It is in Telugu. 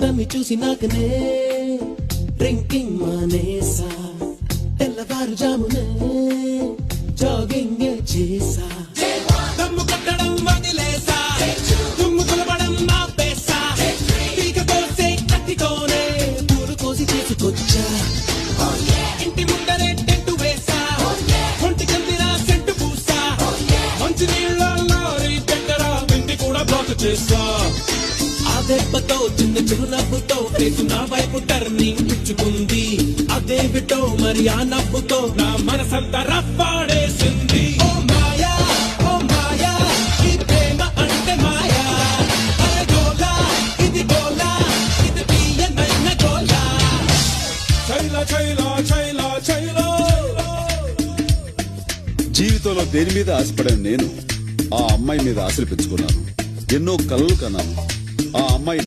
తన్ని చూసినాకనే డ్రింకింగ్ మానేసా తెల్లవారుజామునే జాగింగ్ చేసా. దమ్ము కట్టడం వదిలేసా దుమ్ము తులపడం ఆపేసా. పీక కోసే కత్తితోనే పూలు కోసి చేసుకొచ్చా. ఇంటి ముందరే టెంటు వేసా ఒంటి కందిరా సెంటు పూసా. మంచి నీళ్ళ లారీ పెట్టరా వెండి కూడా బ్లాక్ చేసా. ఆ దెబ్బతో చిన్న చిరునవ్వుతో రేపు నా వైపు టర్నింగ్ ఇచ్చుకుంది. అదే విటో మరి ఆ నవ్వుతో నా మనసంతా రప్పాడేసింది ఓ మాయా ఓ మాయా ఈ ప్రేమ అంటే మాయా. అరే గోలా ఇది గోలా ఇది తీయనైన గోలా. చైలా చైలా చైలా చైలా. జీవితంలో దేని మీద ఆశపడాను నేను? ఆ అమ్మాయి మీద ఆశలు పెంచుకున్నాను. ఎన్నో కలలు కన్నాను. ఆ అమ్మాయి